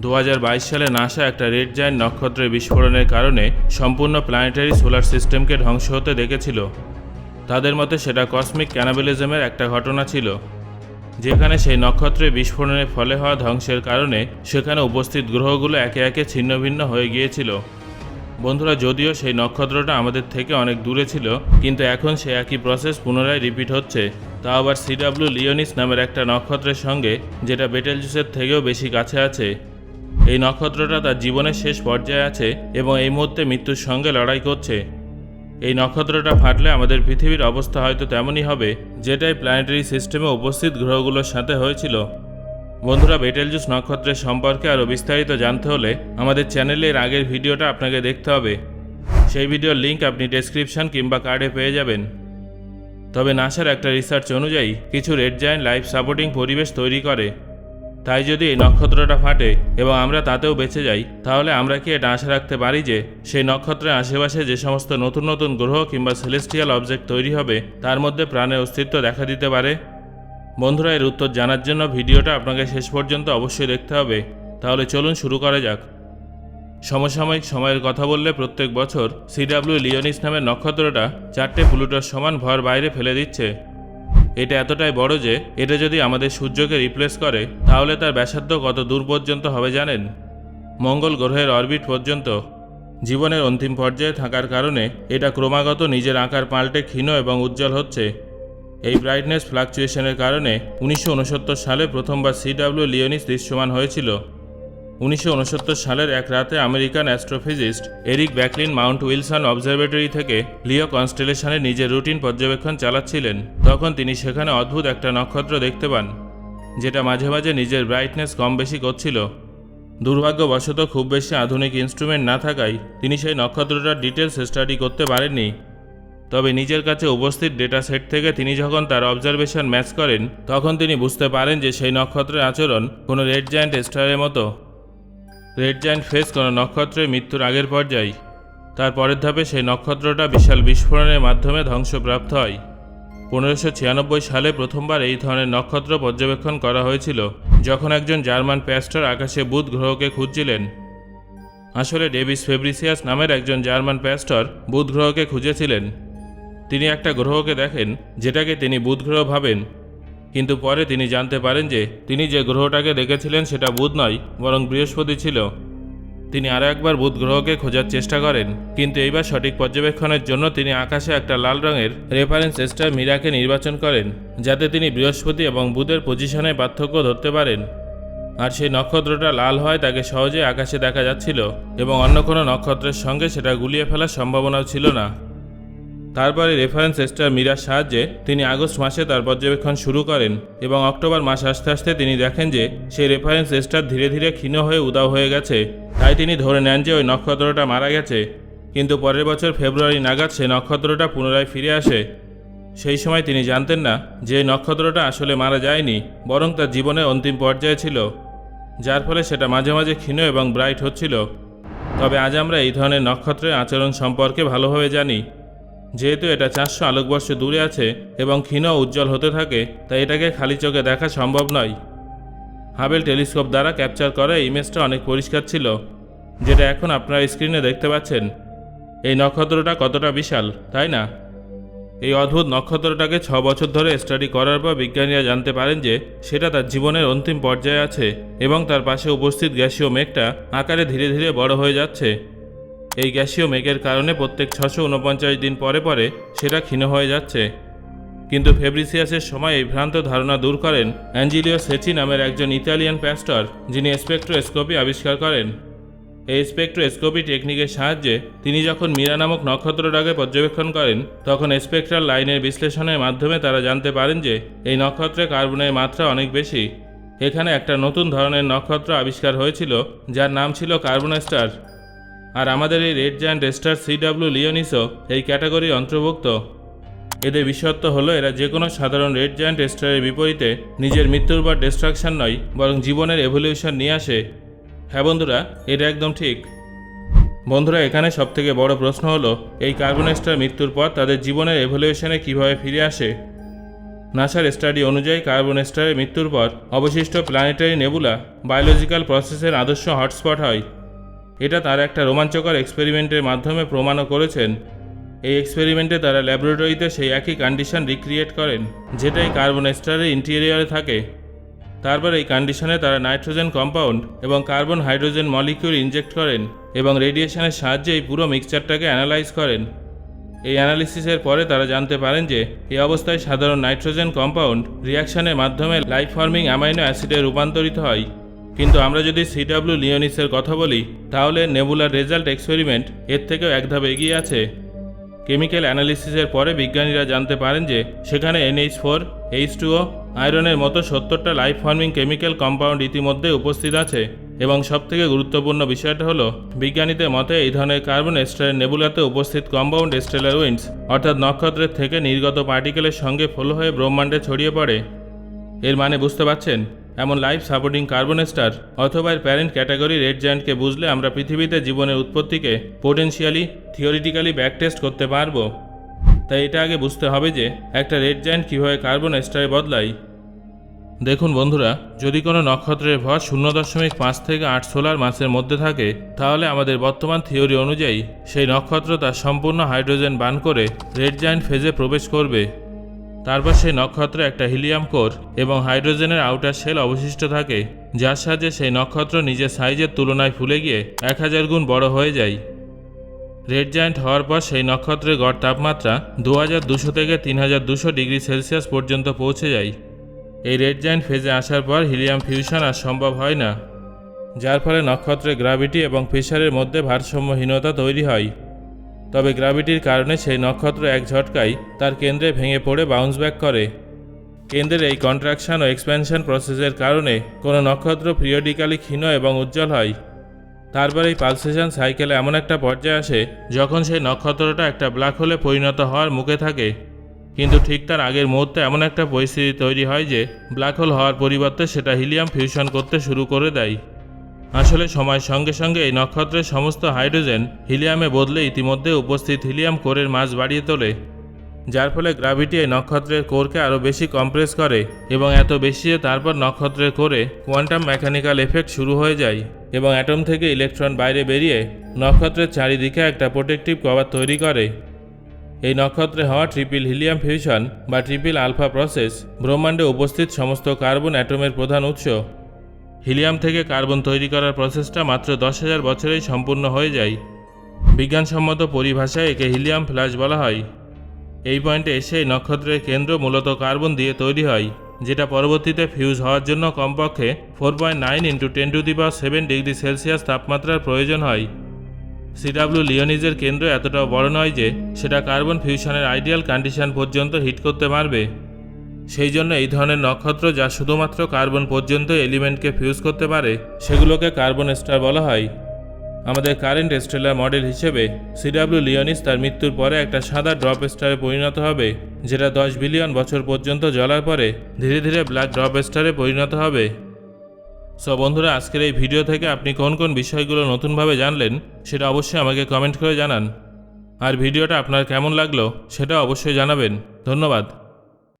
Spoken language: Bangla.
দু হাজার বাইশ সালে নাসা একটা রেড জায়ান্ট নক্ষত্রের বিস্ফোরণের কারণে সম্পূর্ণ প্ল্যানেটারি সোলার সিস্টেমকে ধ্বংস হতে দেখেছিল। তাদের মতে সেটা কসমিক ক্যানাবেলিজমের একটা ঘটনা ছিল, যেখানে সেই নক্ষত্রের বিস্ফোরণের ফলে হওয়া ধ্বংসের কারণে সেখানে উপস্থিত গ্রহগুলো একে একে ছিন্নভিন্ন হয়ে গিয়েছিল। বন্ধুরা, যদিও সেই নক্ষত্রটা আমাদের থেকে অনেক দূরে ছিল, কিন্তু এখন সে একই প্রসেস পুনরায় রিপিট হচ্ছে। তা আবার সিডাব্লিউ লিওনিস নামের একটা নক্ষত্রের সঙ্গে, যেটা বেটেলজুসের থেকেও বেশি কাছে আছে। এই নক্ষত্রটা তার জীবনের শেষ পর্যায়ে আছে এবং এই মুহূর্তে মৃত্যুর সঙ্গে লড়াই করছে। এই নক্ষত্রটা ফাটলে আমাদের পৃথিবীর অবস্থা হয়তো তেমনই হবে, যেটাই প্ল্যানেটারি সিস্টেমে উপস্থিত গ্রহগুলোর সাথে হয়েছিল। বন্ধুরা বেটেলজুস নক্ষত্রের সম্পর্কে আরও বিস্তারিত জানতে হলে আমাদের চ্যানেলের আগের ভিডিওটা আপনাকে দেখতে হবে। সেই ভিডিওর লিঙ্ক আপনি ডেসক্রিপশন কিংবা কার্ডে পেয়ে যাবেন। তবে নাসার একটা রিসার্চ অনুযায়ী কিছু রেড জায়ান্ট লাইফ সাপোর্টিং পরিবেশ তৈরি করে। তাই যদি এই নক্ষত্রটা ফাটে এবং আমরা তাতেও বেঁচে যাই, তাহলে আমরা কি এটা আশা রাখতে পারি যে সেই নক্ষত্রের আশেপাশে যে সমস্ত নতুন নতুন গ্রহ কিংবা সেলেস্টিয়াল অবজেক্ট তৈরি হবে, তার মধ্যে প্রাণের অস্তিত্ব দেখা দিতে পারে? বন্ধুরা, এর উত্তর জানার জন্য ভিডিওটা আপনাকে শেষ পর্যন্ত অবশ্যই দেখতে হবে। তাহলে চলুন শুরু করা যাক। সমসাময়িক সময়ের কথা বললে প্রত্যেক বছর সিডাব্লিউ লিওনিস নামের নক্ষত্রটা চারটে প্লুটোর সমান ভর বাইরে ফেলে দিচ্ছে। এটা এতটাই বড় যে এটা যদি আমাদের সূর্যকে রিপ্লেস করে, তাহলে তার ব্যাসার্ধ কত দূর পর্যন্ত হবে জানেন? মঙ্গল গ্রহের অরবিট পর্যন্ত। জীবনের অন্তিম পর্যায়ে থাকার কারণে এটা ক্রমাগত নিজের আকার পাল্টে ক্ষীণ এবং উজ্জ্বল হচ্ছে। এই ব্রাইটনেস ফ্লাকচুয়েশনের কারণে উনিশশো উনসত্তর সালে প্রথমবার সিডাব্লিউ লিওনিস দৃশ্যমান হয়েছিল। উনিশশো উনসত্তর সালের এক রাতে American astrophysicist Eric Becklin Mount Wilson observatory থেকে লিও কনস্টেলেশনে নিজের রুটিন পর্যবেক্ষণ চালাচ্ছিলেন। তখন তিনি সেখানে অদ্ভুত একটা নক্ষত্র দেখতে পান, যেটা মাঝে মাঝে নিজের ব্রাইটনেস কম বেশি করছিল। দুর্ভাগ্যবশত খুব বেশি আধুনিক ইনস্ট্রুমেন্ট না থাকায় তিনি সেই নক্ষত্রটার ডিটেলস স্টাডি করতে পারেননি। তবে নিজের কাছে উপস্থিত ডেটা সেট থেকে তিনি যখন তার অবজারভেশন ম্যাচ করেন, তখন তিনি বুঝতে পারেন যে সেই নক্ষত্রের আচরণ কোনো রেড জায়ান্ট স্টারের মতো। রেড জায়ান্ট ফেস কোনো নক্ষত্রের মৃত্যুর আগের পর্যায়। তার পরের ধাপে সেই নক্ষত্রটা বিশাল বিস্ফোরণের মাধ্যমে ধ্বংসপ্রাপ্ত হয়। পনেরোশো ছিয়ানব্বই সালে প্রথমবার এই ধরনের নক্ষত্র পর্যবেক্ষণ করা হয়েছিল, যখন একজন জার্মান প্যাস্টর আকাশে বুধ গ্রহকে খুঁজছিলেন। আসলে ডেভিস ফেব্রিসিয়াস নামের একজন জার্মান প্যাস্টর বুধ গ্রহকে খুঁজেছিলেন। তিনি একটা গ্রহকে দেখেন, যেটাকে তিনি বুধ গ্রহ ভাবেন। কিন্তু পরে তিনি জানতে পারেন যে তিনি যে গ্রহটাকে দেখেছিলেন সেটা বুধ নয়, বরং বৃহস্পতি ছিল। তিনি আরও একবার বুধ গ্রহকে খোঁজার চেষ্টা করেন, কিন্তু এইবার সঠিক পর্যবেক্ষণের জন্য তিনি আকাশে একটা লাল রঙের রেফারেন্স স্টার মীরাকে নির্বাচন করেন, যাতে তিনি বৃহস্পতি এবং বুধের পজিশনে পার্থক্য ধরতে পারেন। আর সেই নক্ষত্রটা লাল হয় তাকে সহজে আকাশে দেখা যাচ্ছিল, এবং অন্য কোনো নক্ষত্রের সঙ্গে সেটা গুলিয়ে ফেলার সম্ভাবনাও ছিল না। তারপরে রেফারেন্স স্টার মীরার সাহায্যে তিনি আগস্ট মাসে তার পর্যবেক্ষণ শুরু করেন এবং অক্টোবর মাস আসতে আসতে তিনি দেখেন যে সেই রেফারেন্স স্টার ধীরে ধীরে ক্ষীণ হয়ে উদাও হয়ে গেছে। তাই তিনি ধরে নেন যে ওই নক্ষত্রটা মারা গেছে। কিন্তু পরের বছর ফেব্রুয়ারি নাগাদ সেই নক্ষত্রটা পুনরায় ফিরে আসে। সেই সময় তিনি জানতেন না যে নক্ষত্রটা আসলে মারা যায়নি, বরং তার জীবনের অন্তিম পর্যায়ে ছিল, যার ফলে সেটা মাঝে মাঝে ক্ষীণ এবং ব্রাইট হচ্ছিল। তবে আজ আমরা এই ধরনের নক্ষত্রের আচরণ সম্পর্কে ভালোভাবে জানি। যেহেতু এটা চারশো আলোকবর্ষ দূরে আছে এবং ক্ষীণ উজ্জ্বল হতে থাকে, তাই এটাকে খালি চোখে দেখা সম্ভব নয়। হাবেল টেলিস্কোপ দ্বারা ক্যাপচার করা ইমেজটা অনেক পরিষ্কার ছিল, যেটা এখন আপনারা স্ক্রিনে দেখতে পাচ্ছেন। এই নক্ষত্রটা কতটা বিশাল, তাই না? এই অদ্ভুত নক্ষত্রটাকে ছ বছর ধরে স্টাডি করার পর বিজ্ঞানীরা জানতে পারেন যে সেটা তার জীবনের অন্তিম পর্যায়ে আছে এবং তার পাশে উপস্থিত গ্যাসীয় মেঘটা আকারে ধীরে ধীরে বড় হয়ে যাচ্ছে। এই গ্যাসীয় মেঘের কারণে প্রত্যেক ছশো উনপঞ্চাশ দিন পরে পরে সেটা ক্ষীণ হয়ে যাচ্ছে। কিন্তু ফেব্রিসিয়াসের সময় এই ভ্রান্ত ধারণা দূর করেন অ্যাঞ্জিলিও সেচি নামের একজন ইতালিয়ান প্যাস্টর, যিনি স্পেকট্রোস্কোপি আবিষ্কার করেন। এই স্পেকট্রোস্কোপি টেকনিকের সাহায্যে তিনি যখন মীরা নামক নক্ষত্রটাকে পর্যবেক্ষণ করেন, তখন স্পেকট্রাল লাইনের বিশ্লেষণের মাধ্যমে তারা জানতে পারেন যে এই নক্ষত্রে কার্বনের মাত্রা অনেক বেশি। এখানে একটা নতুন ধরনের নক্ষত্র আবিষ্কার হয়েছিল, যার নাম ছিল কার্বন স্টার আর আমাদের এই red giant star C W লিওনিসও এই ক্যাটাগরির অন্তর্ভুক্ত। এদের বিশেষত্ব হলো এরা যে কোনো সাধারণ রেড জায়ান্ট স্টারের বিপরীতে নিজের মৃত্যুর বা ডিস্ট্রাকশন নয়, বরং জীবনের এভলিউশন নিয়ে আসে। হ্যাঁ বন্ধুরা, এটা একদম ঠিক। বন্ধুরা, এখানে সবথেকে বড় প্রশ্ন হলো, এই কার্বন স্টার মৃত্যুর পর তাদের জীবনের এভলিউশনে কীভাবে ফিরে আসে? নাসার স্টাডি অনুযায়ী কার্বন স্টারের মৃত্যুর পর অবশিষ্ট প্ল্যানেটারি নেবুলা বায়োলজিক্যাল প্রসেসের আদর্শ হটস্পট হয়। এটা তার একটা রোমাঞ্চকর এক্সপেরিমেন্টের মাধ্যমে প্রমাণও করেছেন। এই এক্সপেরিমেন্টে তারা ল্যাবরেটরিতে সেই একই কন্ডিশন রিক্রিয়েট করেন, যেটাই কার্বন স্টারের ইন্টেরিয়রে থাকে। তারপর এই কন্ডিশনে তারা নাইট্রোজেন কম্পাউন্ড এবং কার্বন হাইড্রোজেন মলিকিউল ইনজেক্ট করেন এবং রেডিয়েশনের সাহায্যে এই পুরো মিক্সচারটাকে অ্যানালাইজ করেন। এই অ্যানালিসিসের পরে তারা জানতে পারেন যে, এই অবস্থায় সাধারণ নাইট্রোজেন কম্পাউন্ড রিয়াকশনের মাধ্যমে লাইফ ফর্মিং অ্যামাইনো অ্যাসিডে রূপান্তরিত হয়। কিন্তু আমরা যদি সিডাব্লিউ লিওনিসের কথা বলি, তাহলে নেবুলার রেজাল্ট এক্সপেরিমেন্ট এর থেকেও এক ধাপ এগিয়ে আছে। কেমিক্যাল অ্যানালিসিসের পরে বিজ্ঞানীরা জানতে পারেন যে, সেখানে এনএইচ ফোর এইচ টুও আয়রনের মতো সত্তরটা লাইফ ফর্মিং কেমিক্যাল কম্পাউন্ড ইতিমধ্যে উপস্থিত আছে। এবং সবথেকে গুরুত্বপূর্ণ বিষয়টা হলো, বিজ্ঞানীদের মতে এই ধরনের কার্বন স্টারের নেবুলাতে উপস্থিত কম্পাউন্ড স্টেলার উইন্ডস অর্থাৎ নক্ষত্রের থেকে নির্গত পার্টিকেলের সঙ্গে ফলো হয়ে ব্রহ্মাণ্ডে ছড়িয়ে পড়ে। এর মানে বুঝতে পারছেন? এমন লাইফ সাপোর্টিং কার্বন স্টার অথবা এর প্যারেন্ট ক্যাটাগরি রেড জায়ান্টকে বুঝলে আমরা পৃথিবীতে জীবনের উৎপত্তিকে পোটেনশিয়ালি থিওরিটিক্যালি ব্যাক টেস্ট করতে পারব। তাই এটা আগে বুঝতে হবে যে একটা রেড জায়ান্ট কীভাবে কার্বন স্টারে বদলায়। দেখুন বন্ধুরা, যদি কোনো নক্ষত্রের ভর শূন্য দশমিক পাঁচ থেকে আট সোলার মাসের মধ্যে থাকে, তাহলে আমাদের বর্তমান থিওরি অনুযায়ী সেই নক্ষত্র তার সম্পূর্ণ হাইড্রোজেন বান করে রেড জায়ান্ট ফেজে প্রবেশ করবে। তারপর সেই নক্ষত্র একটা হিলিয়াম কোর এবং হাইড্রোজেনের আউটার শেল অবশিষ্ট থাকে, যার সাহায্যে সেই নক্ষত্র নিজের সাইজের তুলনায় ফুলে গিয়ে এক হাজার গুণ বড় হয়ে যায়। রেড জায়ান্ট হওয়ার পর সেই নক্ষত্রের গড় তাপমাত্রা দু হাজার দুশো থেকে তিন হাজার দুশো ডিগ্রি সেলসিয়াস পর্যন্ত পৌঁছে যায়। এই রেড জায়ান্ট ফেজে আসার পর হিলিয়াম ফিউশন আর সম্ভব হয় না, যার ফলে নক্ষত্রের গ্রাভিটি এবং প্রেশারের মধ্যে ভারসাম্যহীনতা তৈরি হয়। তবে গ্র্যাভিটির কারণে সেই নক্ষত্র এক ঝটকায় তার কেন্দ্রে ভেঙে পড়ে বাউন্স ব্যাক করে। কেন্দ্রের এই কন্ট্রাকশন ও এক্সপ্যানশন প্রসেসের কারণে কোনো নক্ষত্র পিরিয়ডিক্যালি ক্ষীণ এবং উজ্জ্বল হয়। তারপর এই পালসেশন সাইকেলে এমন একটা পর্যায়ে আসে যখন সেই নক্ষত্রটা একটা ব্ল্যাক হোলে পরিণত হওয়ার মুখে থাকে। কিন্তু ঠিক তার আগের মুহূর্তে এমন একটা পরিস্থিতি তৈরি হয় যে ব্ল্যাক হোল হওয়ার পরিবর্তে সেটা হিলিয়াম ফিউশন করতে শুরু করে দেয়। আসলে সময়ের সঙ্গে সঙ্গে এই নক্ষত্রের সমস্ত হাইড্রোজেন হিলিয়ামে বদলে ইতিমধ্যে উপস্থিত হিলিয়াম কোরের মাস বাড়িয়ে তোলে, যার ফলে গ্রাভিটি এই নক্ষত্রের কোরকে আরও বেশি কম্প্রেস করে এবং এত বেশি যে তারপর নক্ষত্রের কোরে কোয়ান্টাম মেকানিক্যাল এফেক্ট শুরু হয়ে যায় এবং অ্যাটম থেকে ইলেকট্রন বাইরে বেরিয়ে নক্ষত্রের চারিদিকে একটা প্রোটেকটিভ কভার তৈরি করে। এই নক্ষত্রে হওয়া ট্রিপল হিলিয়াম ফিউশন বা ট্রিপল আলফা প্রসেস ব্রহ্মাণ্ডে উপস্থিত সমস্ত কার্বন অ্যাটমের প্রধান উৎস। হিলিয়াম থেকে কার্বন তৈরি করার প্রসেসটা মাত্র দশ হাজার বছরেই সম্পূর্ণ হয়ে যায়। বিজ্ঞানসম্মত পরিভাষায় একে হিলিয়াম ফ্ল্যাশ বলা হয়। এই পয়েন্টে এসে নক্ষত্রের কেন্দ্র মূলত কার্বন দিয়ে তৈরি হয়, যেটা পরবর্তীতে ফিউজ হওয়ার জন্য কমপক্ষে four point nine into ten to the power seven degree Celsius তাপমাত্রার প্রয়োজন হয়। সিডাব্লিউ লিওনিজের কেন্দ্র এতটাও বড় নয় যে, সেটা কার্বন ফিউশনের আইডিয়াল কন্ডিশন পর্যন্ত হিট করতে পারবে। সেই জন্য এই ধরনের নক্ষত্র যা শুধুমাত্র কার্বন পর্যন্ত এলিমেন্টকে ফিউজ করতে পারে, সেগুলোকে কার্বন স্টার বলা হয়। আমাদের কারেন্ট স্টেলার মডেল হিসেবে সিডাব্লিউ লিওনিস তার মৃত্যুর পরে একটা সাদা ড্রপ স্টারে পরিণত হবে, যেটা দশ বিলিয়ন বছর পর্যন্ত জ্বলার পরে ধীরে ধীরে ব্ল্যাক ড্রপ স্টারে পরিণত হবে। সো বন্ধুরা, আজকের এই ভিডিও থেকে আপনি কোন কোন বিষয়গুলো নতুনভাবে জানলেন, সেটা অবশ্যই আমাকে কমেন্ট করে জানান। আর ভিডিওটা আপনার কেমন লাগল, সেটা অবশ্যই জানাবেন। ধন্যবাদ।